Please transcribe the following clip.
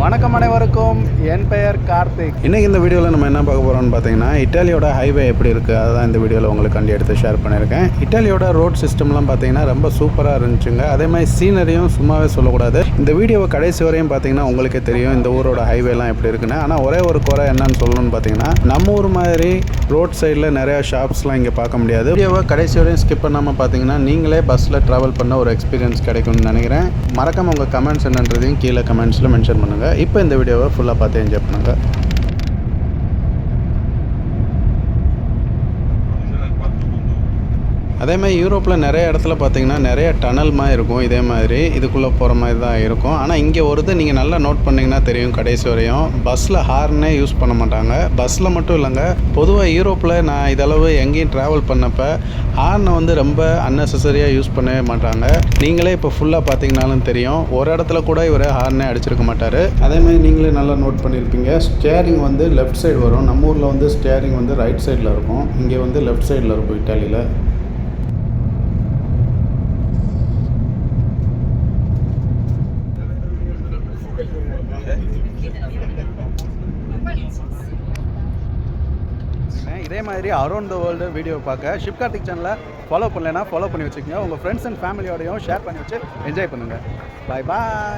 வணக்கம் அனைவருக்கும். என் பெயர் கார்த்திக். இன்றைக்கி இந்த வீடியோவில் நம்ம என்ன பார்க்க போகிறோம்னு பார்த்தீங்கன்னா இட்டாலியோட ஹைவே எப்படி இருக்குது அதுதான் இந்த வீடியோவில் உங்களுக்கு கண்டி எடுத்து ஷேர் பண்ணியிருக்கேன். இட்டாலியோட ரோட் சிஸ்டம்லாம் பார்த்தீங்கன்னா ரொம்ப சூப்பராக இருந்துச்சுங்க. அதே மாதிரி சீனரியும் சும்மாவே சொல்லக்கூடாது. இந்த வீடியோவை கடைசி வரையும் பார்த்தீங்கன்னா உங்களுக்கே தெரியும் இந்த ஊரோட ஹைவேலாம் எப்படி இருக்குன்னு. ஆனால் ஒரே ஒரு குறை என்னன்னு சொல்லணும்னு பார்த்தீங்கன்னா நம்ம ஊர் மாதிரி ரோட் சைடில் நிறையா ஷாப்ஸ்லாம் இங்கே பார்க்க முடியாது. வீடியோவை கடைசி வரையும் ஸ்கிப் பண்ணாமல் பார்த்தீங்கன்னா நீங்களே பஸ்ஸில் ட்ராவல் பண்ண ஒரு எக்ஸ்பீரியன்ஸ் கிடைக்கும்னு நினைக்கிறேன். மறக்காம உங்கள் கமெண்ட்ஸ் என்னன்றதையும் கீழே கமெண்ட்ஸில் மென்ஷன் பண்ணுங்கள் இப்போ இந்த வீடியோவை ஃபுல்லாக பார்த்து என்ஜாய் பண்ணுங்கள் அதே மாதிரி யூரோப்பில் நிறைய இடத்துல பார்த்தீங்கன்னா நிறைய டனல் மாதிரி இருக்கும். இதே மாதிரி இதுக்குள்ளே போகிற மாதிரி தான் இருக்கும். ஆனால் இங்கே ஒருது நீங்கள் நல்லா நோட் பண்ணிங்கன்னா தெரியும் கடைசி வரையும். பஸ்ஸில் ஹார்னே யூஸ் பண்ண மாட்டாங்க. பஸ்ஸில் மட்டும் இல்லைங்க. பொதுவாக யூரோப்பில் நான் இதளவு எங்கேயும் ட்ராவல் பண்ணப்போ ஹார்னை வந்து ரொம்ப அன்னெசரியாக யூஸ் பண்ணவே மாட்டாங்க. நீங்களே இப்போ ஃபுல்லாக பார்த்தீங்கனாலும் தெரியும். ஒரு இடத்துல கூட இவர் ஹார்னே அடிச்சிருக்க மாட்டார். அதே மாதிரி நீங்களே நல்லா நோட் பண்ணியிருப்பீங்க ஸ்டேரிங் வந்து லெஃப்ட் சைடு வரும். நம்ம ஊரில் வந்து ஸ்டேரிங் வந்து ரைட் சைடில் இருக்கும். இங்கே வந்து லெஃப்ட் சைடில் இருக்கும் இட்டாலியில். இதே மாதிரி அரௌண்ட் த வேர்ல்டு வீடியோ பார்க்க. ஷிப் கார்த்திக் சேனலை ஃபாலோ பண்ணலைன்னா ஃபாலோ பண்ணி வச்சுக்கோங்க. உங்கள் ஃப்ரெண்ட்ஸ் அண்ட் ஃபேமிலியோடையும் ஷேர் பண்ணி வச்சு என்ஜாய் பண்ணுங்கள் பாய் பாய்